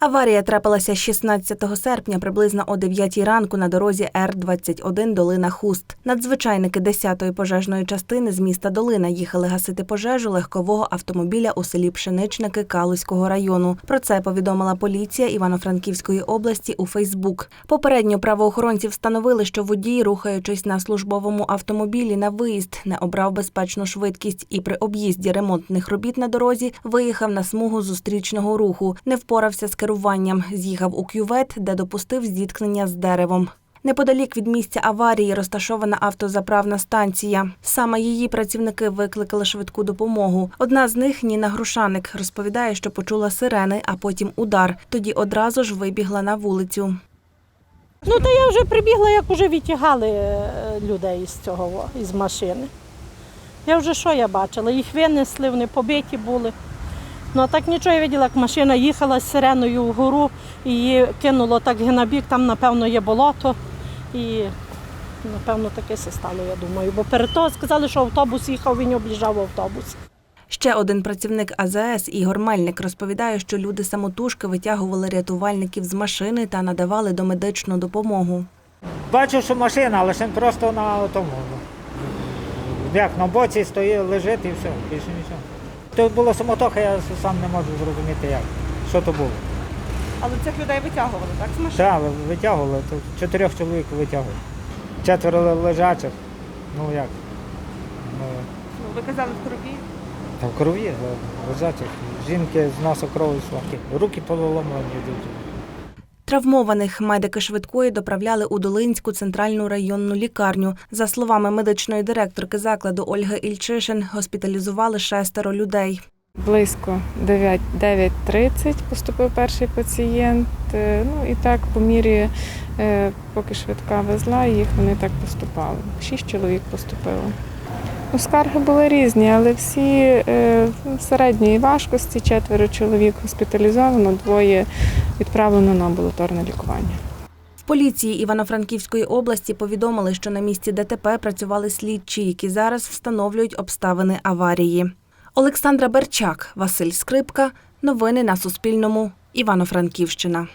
Аварія трапилася 16 серпня приблизно о 9 ранку на дорозі Р-21 Долина Хуст. Надзвичайники 10-ї пожежної частини з міста Долина їхали гасити пожежу легкового автомобіля у селі Пшеничники Калузького району. Про це повідомила поліція Івано-Франківської області у Фейсбук. Попередньо правоохоронці встановили, що водій, рухаючись на службовому автомобілі на виїзд, не обрав безпечну швидкість і при об'їзді ремонтних робіт на дорозі виїхав на смугу зустрічного руху, не впорався з керуванням, з'їхав у кювет, де допустив зіткнення з деревом. Неподалік від місця аварії розташована автозаправна станція. Саме її працівники викликали швидку допомогу. Одна з них Ніна Грушаник розповідає, що почула сирени, а потім удар. Тоді одразу ж вибігла на вулицю. Ну, то я вже прибігла, як вже відтягали е, людей з цього, із машини. Я вже що я бачила? Їх винесли, вони побиті були. Ну, а так нічого я виділа, як машина їхала з сиреною вгору, і її кинуло так на бік, там, напевно, є болото. І, напевно, таке все стало, я думаю. Бо перед того сказали, що автобус їхав, він об'їжджав автобус. Ще один працівник АЗС Ігор Мельник розповідає, що люди самотужки витягували рятувальників з машини та надавали домедичну допомогу. Бачу, що машина, але ще просто на тому. ну, Як на боці стоїть, лежить і все, більше нічого. То була самотоха, я сам не можу зрозуміти як. Що то було. Але цих людей витягували, так? З машини? Так, витягували, то чотирьох чоловік витягували. Четверо лежачих. Ну як? Ну, Ну, ви казали в крові. та в крові лежачих. Жінки з носа кров йшла. Руки поломлені йдуть. Травмованих медики швидкої доправляли у Долинську центральну районну лікарню. За словами медичної директорки закладу Ольги Ільчишин, госпіталізували шестеро людей. Близько 9 9.30 поступив перший пацієнт. Е, Ну і так по мірі, е, поки швидка везла їх, вони так поступали. Шість чоловік поступило. Скарги були різні, але всі е, середньої важкості, четверо чоловік госпіталізовано, двоє відправлено на амбулаторне лікування. В поліції Івано-Франківської області повідомили, що на місці ДТП працювали слідчі, які зараз встановлюють обставини аварії. Олександра Берчак, Василь Скрипка. Новини на Суспільному. Івано-Франківщина.